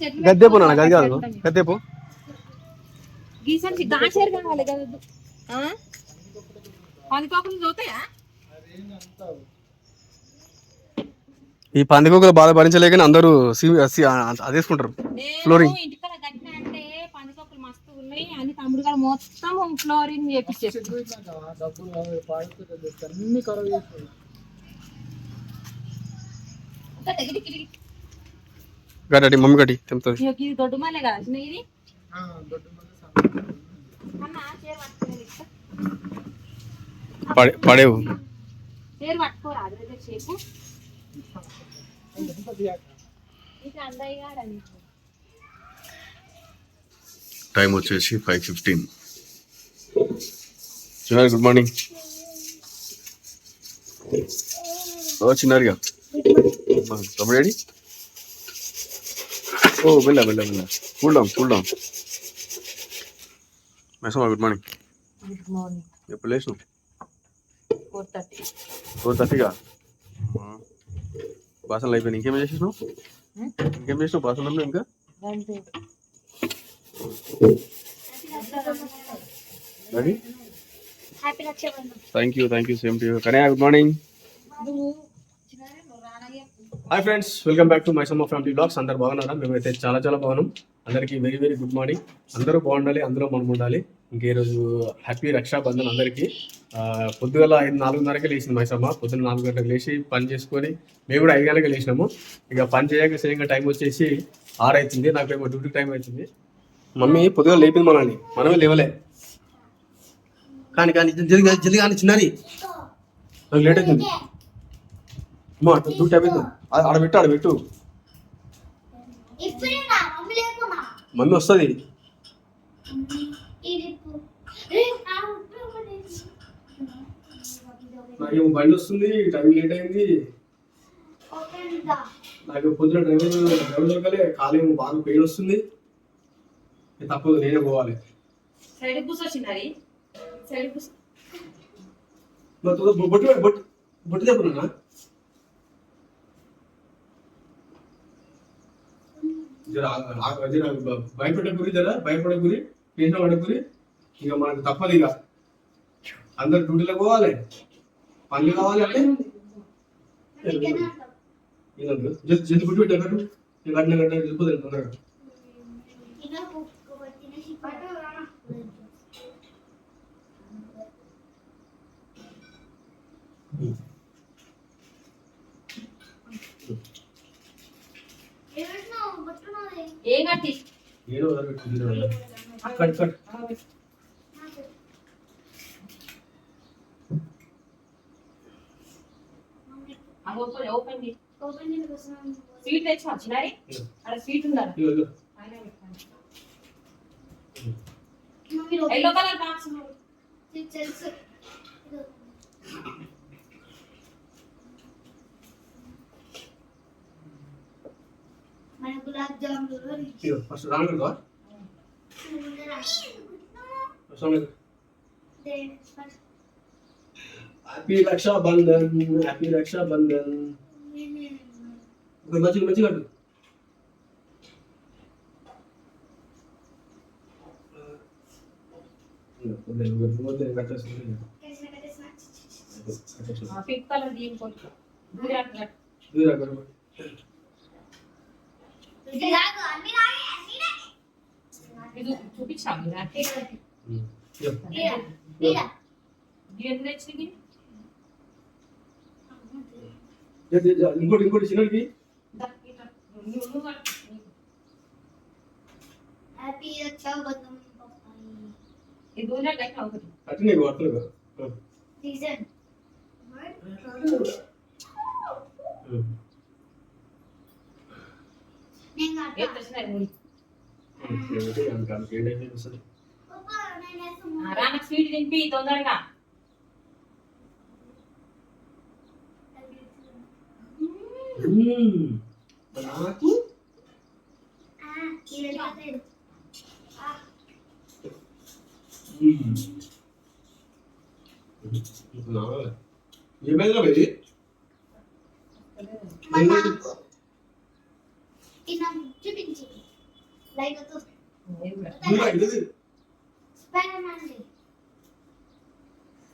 చెట్లు గద్దెపు నాన్న గది కాదు. గద్దెపు? ఈ పందికొక్కలు బాధ భరించలేకని అందరూ అదేసుకుంటారు. ఫ్లోరింగ్ అని తమ్ముడు గారు మొత్తం ఫ్లోరింగ్ చేపించేసి అన్ని ఖరాబ్ చేస్తారు గడ్డి మమ్మీ గడ్డి తెంపుతుంది ఇది దొడ్డు మాలే కదా చిన్న ఇది? ఆ, దొడ్డు మంది సామాన్లు. అన్న చీర పట్టుకుని ఇస్తా. పడే పడేవు. చీర పట్టుకోరా అదే సేపు ఎంత తీయాలి? ఇది అందయ్య గారు అని టైం వచ్చేసి ఫైవ్ ఫిఫ్టీన్. చిన్నారి గుడ్ మార్నింగ్. ఓ చిన్నారిగా. తమ్ముడు ఏడి ఓ వెళ్ళా వెళ్ళా వెళ్ళా. Cool down cool down. మెసమా good morning. Good morning. ఎప్పుడు లేచినావు? Four thirty. ఫోర్ థర్టీగా బాసనలు అయిపోయినాయి. ఇంకేం చేసేసినావు? ఇంకేం చేసినావు? బాసనలు ఇంకా? Thank you thank you same to you కనయా good morning hi friends welcome back to my some family blogs అందరు బాగున్నారా? మేమైతే చాలా చాలా బాగున్నాం. అందరికీ వెరీ వెరీ గుడ్ మార్నింగ్ అందరూ బాగుండాలి అందరూ మనం ఉండాలి ఇంకే రోజు హ్యాపీ రక్షాబంధన్ అందరికీ. పొద్దుగల ఐదు నాలుగున్నరకే లేచింది మైసమ్మ పొద్దున్న నాలుగు గంటలకు లేచి పని చేసుకొని మేము కూడా ఐదు గంటలకు లేచినాము. ఇక పని చేయక సేయంగా టైం వచ్చేసి ఆరు అవుతుంది నాకేమో డ్యూటీ టైం అవుతుంది. మమ్మీ పొద్దుగా లేపింది మనల్ని. మనమే లేవలే. కానీ కానీ జల్ది జల్ది కానీ చిన్నది నాకు లేట్ అవుతుంది. అమ్మా డ్యూటీ అయిపోయింది ఆడ పెట్టు ఆడ పెట్టు. మమ్మీ వస్తుంది. నాకేమో బండి వస్తుంది టైం లేట్ అయింది. నాకు పొద్దున డ్రైవర్ డ్రైవర్ దొరకలే కాలేమో బాగా పెయిన్ వస్తుంది. తప్పదు నేనే పోవాలి. సైడ్ కూర్చొచ్చినది సైడ్ కూర్చో. బొట్టు బొట్టు బొట్టు బ- భయపడే గురి జర భయపడే గురి టెన్షన్ పడే గురి. ఇక మనకు తప్పదు ఇక. అందరు డ్యూటీలో పోవాలి. పనులు కావాలి అంటే. జస్ట్ జల్ది బొట్టు పెట్టారు తొందరగా cut cut. Open open. Sweet తెచ్చి వచ్చినాయి అక్కడ స్వీట్ ఉందా ఎల్లో కలర్ బాక్స్. తెలుసు ఇదిగో. మన గులాబ్ జాములు ఇదిగో, ఫస్ట్ రాను కదా ఫస్ట్ రాను కదా. హ్యాపీ రక్షాబంధన్ హ్యాపీ రక్షాబంధన్ ఒక మంచిగా మంచిగా కట్టు వదిలేదు, వదిలేదు, వదిలేదు, కట్టేస్తుంది. కట్టేస్తుంది. పింక్ కలర్ దీనికి ఇది రా, గొడవ. ఇది చూపించాము ఉమ్. ఇదిగో. ఎంత తెచ్చింది జర, జర, జర, ఇంకోటి ఇంకోటి చిన్నకి అట్లనే ఇగో. సీజన్ ఏం తెచ్చినారు ముడి? వస్తుంది పప్పా నేను ఆ, వేస్తాను రా నాకు స్వీట్ తినిపి తొందరగా. నాకు ఏమైందా మా నాకు ఇది నాకు చూపించి లైక్తో స్పైడర్ మ్యాన్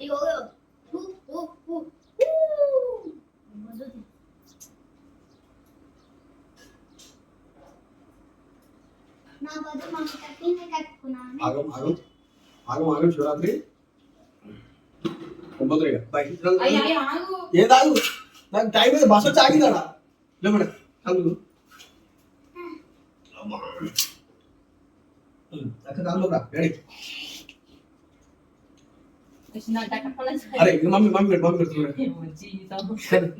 ఇగో ఊ ఊ ఊ. నా బదులు మమ్మీ కట్టింది కట్టుకున్నాను ఆగం ఆగం. ఆగం ఆగం శివరాత్రి. ఒంబత్తుగా బాయ్ అయ్య, అయ్య, ఆగు. ఏ తాగు. నాకు టైం బస్ వచ్చి ఆగిందాడా కలుగు అక్క కాదు రెడీ వచ్చిందంట, కప్పలా సరే. అరే ఇది మమ్మీ మమ్మీ పెట్టు మమ్మీ పెడుతున్నారు ఏమో జీవితం.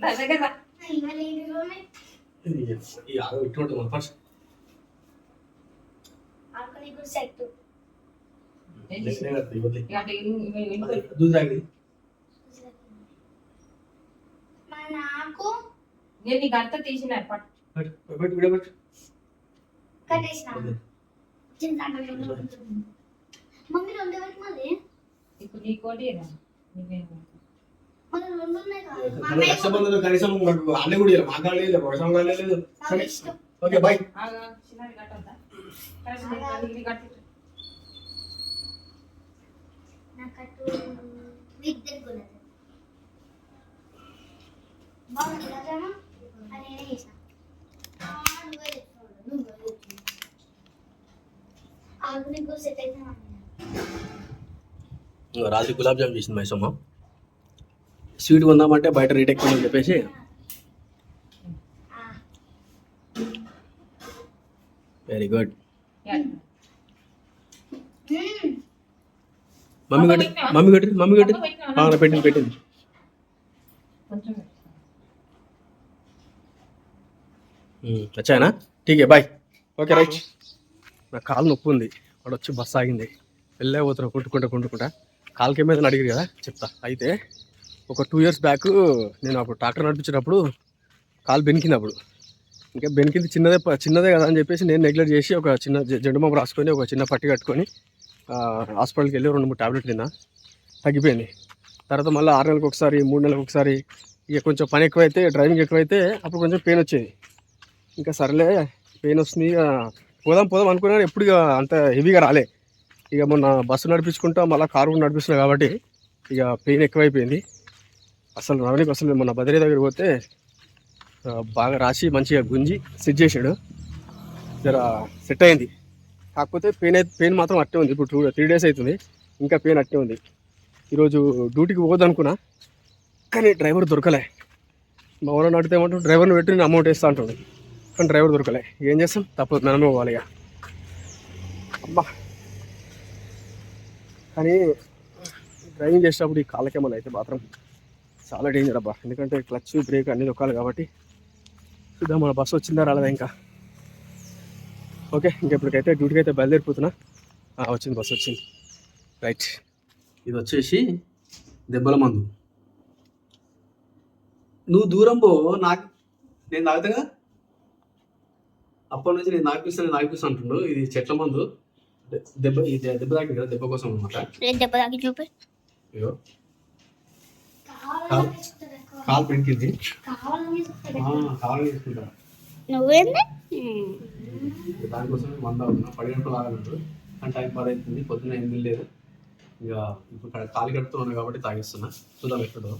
దా దగ్గర రా. మరి ఇందులోనే ఈ ఆగం ఇటు ఉంటుంది మన ఫస్ట్ ఆడుకునే కూడా సెట్ ఏం చేసి- ఇక అటు ఇన్- ఇక ఇన్- దూది తాగింది మా నాకు నేను నీకు అంతా తీసిన పట్టు పెట్టు పెట్టు వీడియో పెట్టు కట్టేసిన. మమ్మీ రెండు వరకు మళ్ళీ. ఇప్పుడు. నీకేం- రక్షాబంధన్ కనీసం మాకు అన్నీ కూడా లేదు మా కాళ్ళు లేదు వర్షం కాళ్ళు లేదు. నాకు సరే. ఇష్టం. ఓకే బాయ్ ఆగు, ఆగు. చిన్నది కట్టొద్దా? కరెక్ట్, ఇది- ఇది కట్టు. నాకు అటు విద్దరు గుణది బాగుంది గులాబ్ అది నేనే చేసిన ఆ, నువ్వే తెచ్చుకోవాలి నువ్వే తెచ్చుకో. ఆగు నీకు సెట్ అయితే రాత్రి గులాబ్ జామ్ చేసింది మైసమ్మ. స్వీట్ కొందామంటే బయట రేట్ ఎక్కువ అని చెప్పేసి. వెరీ గుడ్ మమ్మీ గట్టి మమ్మీ గట్టి మమ్మీ గట్టి పెట్టింది పెట్టింది. వచ్చానా ఠీకే బాయ్. Okay right. నా కాలు నొప్పి ఉంది. వాడు వచ్చి బస్సు ఆగింది. వెళ్ళే పోతున్నా కొట్టుకుంటా కొట్టుకుంటా. కాలుకి మీద అడిగారు కదా చెప్తా. అయితే ఒక టూ ఇయర్స్ బ్యాక్ నేను అప్పుడు ట్రాక్టర్ నడిపించేటప్పుడు కాలు బెనికింది అప్పుడు ఇంకా బెనికింది చిన్నదే చిన్నదే కదా అని చెప్పేసి నేను నెగ్లెక్ట్ చేసి ఒక చిన్న జెండు బాంబు రాసుకొని ఒక చిన్న పట్టి కట్టుకొని హాస్పిటల్కి వెళ్ళి రెండు మూడు టాబ్లెట్ తిన్నా. తగ్గిపోయింది. తర్వాత మళ్ళీ ఆరు నెలలకు ఒకసారి మూడు నెలలకు ఒకసారి ఇక కొంచెం పని ఎక్కువైతే డ్రైవింగ్ ఎక్కువైతే అప్పుడు కొంచెం పెయిన్ వచ్చేది. ఇంకా సర్లే పెయిన్ వస్తుంది ఇక పోదాం పోదాం అనుకున్నా ఎప్పుడు ఇక అంత హెవీగా రాలే. ఇక మొన్న బస్సు నడిపించుకుంటా మళ్ళీ కారు కూడా నడిపిస్తున్నా కాబట్టి ఇక పెయిన్ ఎక్కువైపోయింది. అసలు రవణికి అసలు మొన్న బదిలీ దగ్గర పోతే బాగా రాసి మంచిగా గుంజి సెట్ చేసాడు. జర సెట్ అయింది. కాకపోతే పెయిన్ అయితే పెయిన్ మాత్రం అట్టే ఉంది. ఇప్పుడు టూ త్రీ డేస్ అవుతుంది ఇంకా పెయిన్ అట్టే ఉంది. ఈరోజు డ్యూటీకి పోదనుకున్నా కానీ డ్రైవర్ దొరకలే. మా ఊళ్ళో అడిగితే ఏమంటాడు డ్రైవర్ని పెట్టి నేను అమౌంట్ వేస్తా అంటాడు. కానీ డ్రైవర్ దొరకలే. ఏం చేస్తాం? తప్పదు. మనమే పోవాలి ఇక. అమ్మా కానీ డ్రైవింగ్ చేసేటప్పుడు ఈ కాళ్ళకేమలు అయితే మాత్రం చాలా డేంజర్ అబ్బా. ఎందుకంటే క్లచ్ బ్రేక్ అన్ని దొక్కాలి కాబట్టి చూద్దాం మన బస్సు వచ్చిందా రాలేదా ఇంకా. ఓకే ఇంకెప్పటికైతే డ్యూటీకి అయితే బయలుదేరిపోతున్నా వచ్చింది బస్సు వచ్చింది. రైట్ ఇది వచ్చేసి దెబ్బల మందు. నువ్వు దూరం పో నాకు నేను తాగుతాగా? అప్పటి నుంచి నేను నాగిపిస్తాను నాగిపిస్తాను అంటుండు ఇది చెట్ల మందు. దెబ్బ దెబ్బ తాకింది కదా దెబ్బ కోసం అనమాట దెబ్బ తాకి చూపి. కాలు పెంకింది కావాలని తెచ్చుకుంటారు ఆ, ఎక్కువ. కావాలి తీసుకుంటా నువ్వేంది దానికోసం మంద ఉన్నా పది గంటలు తాగలేదు కానీ టైం పది అవుతుంది పొద్దున్న ఎనిమిది లేదు ఇక ఇప్పుడు కాలు కడుతున్నాను కాబట్టి తాగిస్తున్నా చూద్దాం ఎక్కడో